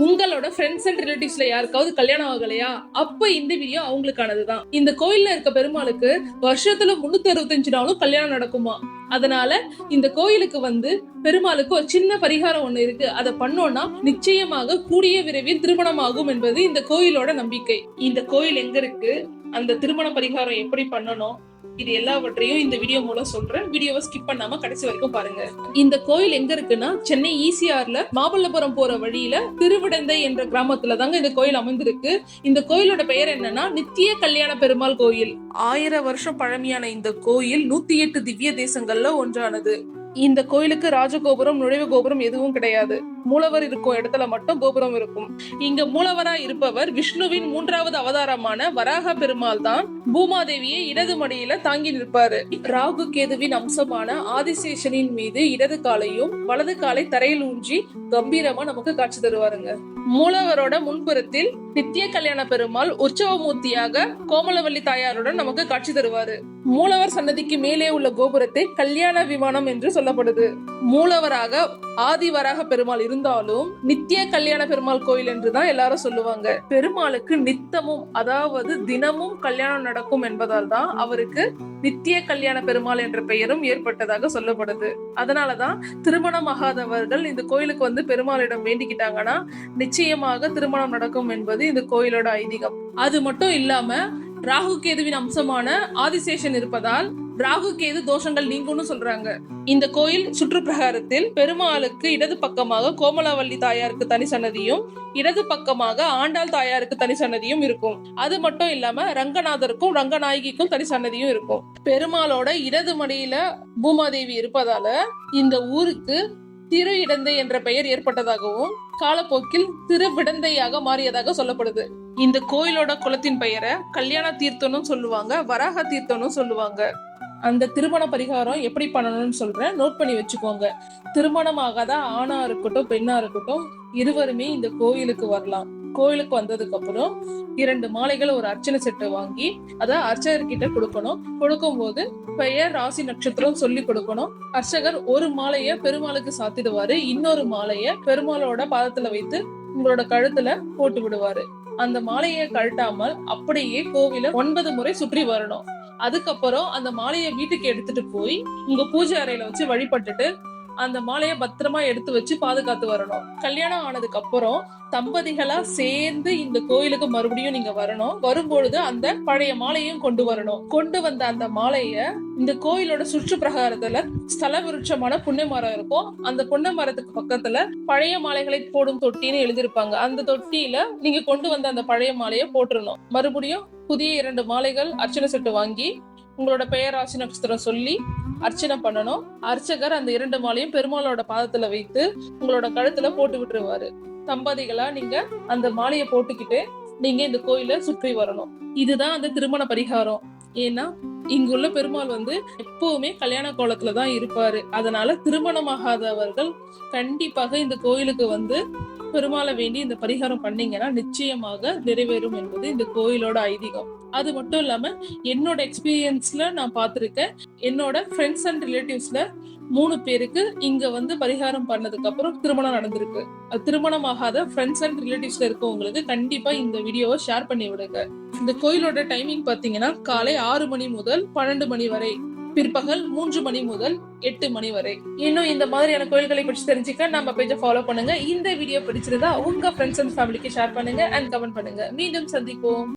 உங்களோட friends and ரிலேட்டிவ்ஸ்ல யாருக்காவது கல்யாணம் ஆகலையா? அப்ப இந்த வீடியோ அவங்களுக்கானதுதான். இந்த கோயில்ல இருக்க பெருமாளுக்கு வருஷத்துல முன்னூத்தி அறுபத்தஞ்சு நாளும் கல்யாணம் நடக்குமா? அதனால இந்த கோயிலுக்கு வந்து பெருமாளுக்கு ஒரு சின்ன பரிகாரம் ஒண்ணு இருக்கு. அதை பண்ணோம்னா நிச்சயமாக கூடிய விரைவில் திருமணம் ஆகும் என்பது இந்த கோயிலோட நம்பிக்கை. இந்த கோயில் எங்க இருக்கு? அந்த திருமண பரிகாரம் எப்படி பண்ணணும்? இது எல்லாவற்றையும் இந்த வீடியோ மூலம் சொல்றேன். வீடியோவை ஸ்கிப் பண்ணாம கடைசி வரைக்கும் பாருங்க. இந்த கோயில் எங்க இருக்குன்னா சென்னை ஈசிஆர்ல மாமல்லபுரம் போற வழியில திருவிடந்தை என்ற கிராமத்துல தாங்க இந்த கோயில் அமைந்திருக்கு. இந்த கோயிலோட பெயர் என்னன்னா நித்திய கல்யாண பெருமாள் கோயில். ஆயிரம் வருஷம் பழமையான இந்த கோயில் நூத்தி எட்டு திவ்ய தேசங்கள்ல ஒன்றானது. இந்த கோயிலுக்கு ராஜகோபுரம் நுழைவு கோபுரம் எதுவும் கிடையாது. மூலவர் இருக்கும் இடத்துல மட்டும் கோபுரம் இருக்கும். இங்க மூலவரா இருப்பவர் விஷ்ணுவின் மூன்றாவது அவதாரமான வராக பெருமாள் தான். பூமாதேவியை இடது மடியில தாங்கி நிற்பாரு. ராகு கேதுவின் அம்சமான ஆதிசேஷனின் மீது இடது காலையும் வலது காலை தரையில் ஊன்றி கம்பீரமா நமக்கு காட்சி தருவாருங்க. மூலவரோட முன்புறத்தில் நித்திய கல்யாண பெருமாள் உற்சவமூர்த்தியாக கோமலவல்லி தாயாருடன் நமக்கு காட்சி தருவாரு. மூலவர் சன்னதிக்கு மேலே உள்ள கோபுரத்தை கல்யாண விமானம் என்று சொல்லப்படுது. மூலவராக ஆதிவராக பெருமாள் இருந்தாலும் நித்திய கல்யாண பெருமாள் கோயில் என்றுதான் எல்லாரும் சொல்லுவாங்க. பெருமாளுக்கு நித்தமும் அதாவது தினமும் கல்யாணம் நடக்கும் என்பதால் தான் அவருக்கு நித்திய கல்யாண பெருமாள் என்ற பெயரும் ஏற்பட்டதாக சொல்லப்படுது. அதனாலதான் திருமணமாகாதவர்கள் இந்த கோயிலுக்கு வந்து பெருமாளிடம் வேண்டிக்கிட்டாங்கன்னா நிச்சயமாக திருமணம் நடக்கும் என்பது இந்த கோயிலோட ஐதீகம். அது மட்டும் இல்லாம ராகு கேதுவின் அம்சமான ஆதிசேஷன் இருப்பதால் ராகு கேது தோஷங்கள் நீங்கும்னு சொல்றாங்க. இந்த கோயில் சுற்றுப்பிரகாரத்தில் பெருமாளுக்கு இடது பக்கமாக கோமலாவல்லி தாயாருக்கு தனி சன்னதியும் இடது பக்கமாக ஆண்டாள் தாயாருக்கு தனி சன்னதியும் இருக்கும். அது மட்டும் இல்லாம ரங்கநாதருக்கும் ரங்கநாயகிக்கும் தனி சன்னதியும் இருக்கும். பெருமாளோட இடது மடியில பூமாதேவி இருப்பதால இந்த ஊருக்கு திரு இடந்தை என்ற பெயர் ஏற்பட்டதாகவும் காலப்போக்கில் திருவிடந்தையாக மாறியதாக சொல்லப்படுது. இந்த கோயிலோட குளத்தின் பெயரை கல்யாண தீர்த்தம்னு சொல்லுவாங்க வராக தீர்த்தம்னு சொல்லுவாங்க. அந்த திருமண பரிகாரம் எப்படி பண்ணணும்னு சொல்றேன் நோட் பண்ணி வச்சுக்கோங்க. திருமணமாகாத ஆணா இருக்கட்டும் பெண்ணா இருக்கட்டும் இருவருமே இந்த கோயிலுக்கு வரலாம். கோயிலுக்கு வந்ததுக்கு அப்புறம் இரண்டு மாலைகள் ஒரு அர்ச்சனை செட்டை வாங்கி அதை அர்ச்சகர்கிட்ட கொடுக்கணும். கொடுக்கும் போது பெயர் ராசி நட்சத்திரம் சொல்லி கொடுக்கணும். அர்ச்சகர் ஒரு மாலைய பெருமாளுக்கு சாத்திடுவாரு. இன்னொரு மாலைய பெருமாளோட பாதத்துல வைத்து உங்களோட கழுத்துல போட்டு விடுவாரு. அந்த மாலையை கழட்டாமல் அப்படியே கோவில ஒன்பது முறை சுற்றி வரணும். அதுக்கப்புறம் அந்த மாலையை வீட்டுக்கு எடுத்துட்டு போய் உங்க பூஜை அறையில வச்சு வழிபட்டுட்டு அந்த மாலையை பத்திரமா எடுத்து வச்சு பாதுகாத்து வரணும். கல்யாணம் ஆனதுக்கு அப்புறம் தம்பதிகளா சேர்ந்து இந்த கோயிலுக்கு மறுபடியும் நீங்க வரணும். வரும்பொழுது அந்த பழைய மாலையும் கொண்டு வரணும். கொண்டு வந்த அந்த மாலைய இந்த கோயிலோட சுற்று பிரகாரத்துல ஸ்தல விருட்சமான புன்னை மரம் இருக்கும். அந்த புன்னை மரத்துக்கு பக்கத்துல பழைய மாலைகளை போடும் தொட்டின்னு எழுதியிருப்பாங்க. அந்த தொட்டியில நீங்க கொண்டு வந்த அந்த பழைய மாலையை போட்டுருணும் மறுபடியும் புதிய இரண்டு மாலைகள் அர்ச்சனை செட்டு வாங்கி உங்களோட பெயர் ராசி நட்சத்திரம் சொல்லி அர்ச்சனை பண்ணணும். அர்ச்சகர் அந்த இரண்டு மாலையும் பெருமாளோட பாதத்துல வைத்து உங்களோட கழுத்துல போட்டு விட்டுருவாரு. தம்பதிகளா நீங்க அந்த மாலையை போட்டுக்கிட்டு நீங்க இந்த கோயில சுற்றி வரணும். இதுதான் அந்த திருமண பரிகாரம். ஏன்னா இங்குள்ள பெருமாள் வந்து எப்பவுமே கல்யாண கோலத்துல தான் இருப்பாரு. அதனால திருமணமாகாதவர்கள் கண்டிப்பாக இந்த கோயிலுக்கு வந்து பெருமாளை வேண்டி இந்த பரிகாரம் பண்ணீங்கன்னா நிச்சயமாக நிறைவேறும் என்பது இந்த கோயிலோட ஐதீகம். அது மட்டும் இல்லாம என்னோட எக்ஸ்பீரியன்ஸ்ல நான் பார்த்துருக்கேன். என்னோட ஃப்ரெண்ட்ஸ் அண்ட் ரிலேட்டிவ்ஸ்ல மூணு பேருக்கு இங்க வந்து பரிகாரம் பண்ணதுக்கு அப்புறம் திருமணம் நடந்திருக்கு. அது திருமணம் ஆகாத ஃப்ரெண்ட்ஸ் அண்ட் ரிலேட்டிவ்ஸ்ல இருக்கவங்களுக்கு கண்டிப்பா இந்த வீடியோவை ஷேர் பண்ணி விடுங்க. இந்த கோயிலோட டைமிங் பாத்தீங்கன்னா காலை ஆறு மணி முதல் பன்னெண்டு மணி வரை பிற்பகல் மூன்று மணி முதல் எட்டு மணி வரை. இன்னும் இந்த மாதிரியான கோயில்களை பற்றி தெரிஞ்சுக்க நம்ம பேஜை ஃபாலோ பண்ணுங்க. இந்த வீடியோ பிடிச்சிருந்தா உங்க ஃப்ரெண்ட்ஸ் அண்ட் ஃபேமிலிக்கு ஷேர் பண்ணுங்க அண்ட் கமெண்ட் பண்ணுங்க. மீண்டும் சந்திப்போம்.